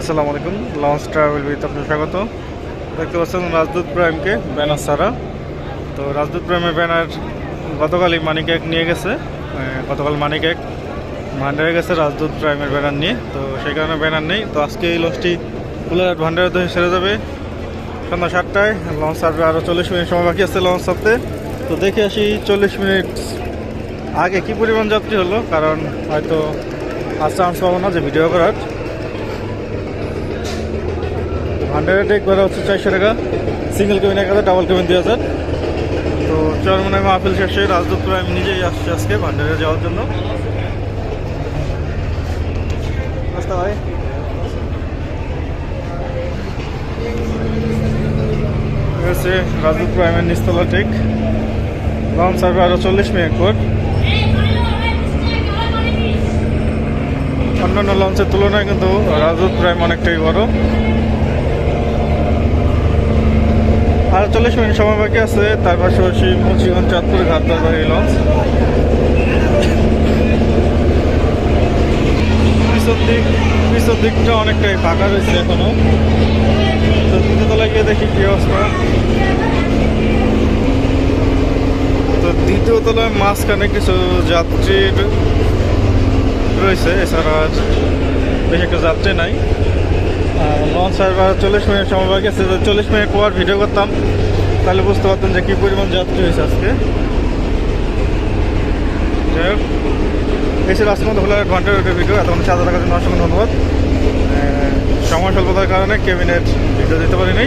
আসসালামু আলাইকুম launch travel with আপনার স্বাগত। দেখতে পাচ্ছেন রাজদূত প্রাইমকে, ব্যানার ছাড়া। তো রাজদূত প্রাইমের ব্যানার গতকালই মানিক এক নিয়ে গেছে গতকাল মানিক এক ভান্ডারে গেছে রাজদূত প্রাইমের ব্যানার নিয়ে, তো সেই কারণে ব্যানার নেই। তো আজকে এই লঞ্চটি ফুলারহাট ভান্ডারে ধরে সেরে যাবে। সন্ধ্যা সাতটায়, লঞ্চ ছাড়বে আরও চল্লিশ মিনিট সময় বাকি আছে লঞ্চ ছাড়তে। তো দেখে আসি চল্লিশ মিনিট আগে কি পরিমাণ যাত্রী হলো, কারণ হয়তো আজ চান্স পাবো না যে ভিডিও করার। টেক করা হচ্ছে চারশো টাকা। সিঙ্গেল কেবিন এক হাজার ডাবল কেবিন দুই হাজার। তো চরমনায় মাহফিল শেষে রাজদূত আমি নিজেই আসছি আজকে ভান্ডারে যাওয়ার জন্য। রাস্তা ভাই। এই হচ্ছে রাজদূত প্রাইমের নিস্তলা টেক লঞ্চ সার্ভে আরও চল্লিশ মিনিট পর। অন্যান্য লঞ্চের তুলনায় কিন্তু রাজদূত প্রাইম অনেকটাই বড়। আর চল্লিশ মিনিট সময় বাকি আছে, তার পাশাপাশি মুন্সিগঞ্জ চাঁদপুর ঘাট দরবার লঞ্চ। পিছন দিক দিকটা অনেকটাই ফাঁকা রয়েছে এখনও। তো দ্বিতীয়তলায় গিয়ে দেখি কি অবস্থা। তো দ্বিতীয় তলায় মাঝখানে কিছু যাত্রীর রয়েছে, এছাড়া বেশি একটা যাত্রী নাই। লঞ্চ সার্ভার চল্লিশ মিনিট সময় পাওয়া গেছে চল্লিশ মিনিট পর ভিডিও করতাম। তাহলে বুঝতে পারতাম যে কী পরিমাণ যাত্রী হয়েছে আজকে। যাই হোক। ছিল আজকের হলো এক ঘণ্টার একটা ভিডিও এতক্ষণ সাথে থাকার জন্য অসংখ্য ধন্যবাদ। সময় স্বল্পতার কারণে কেবিনেট ভিডিও দিতে পারিনি।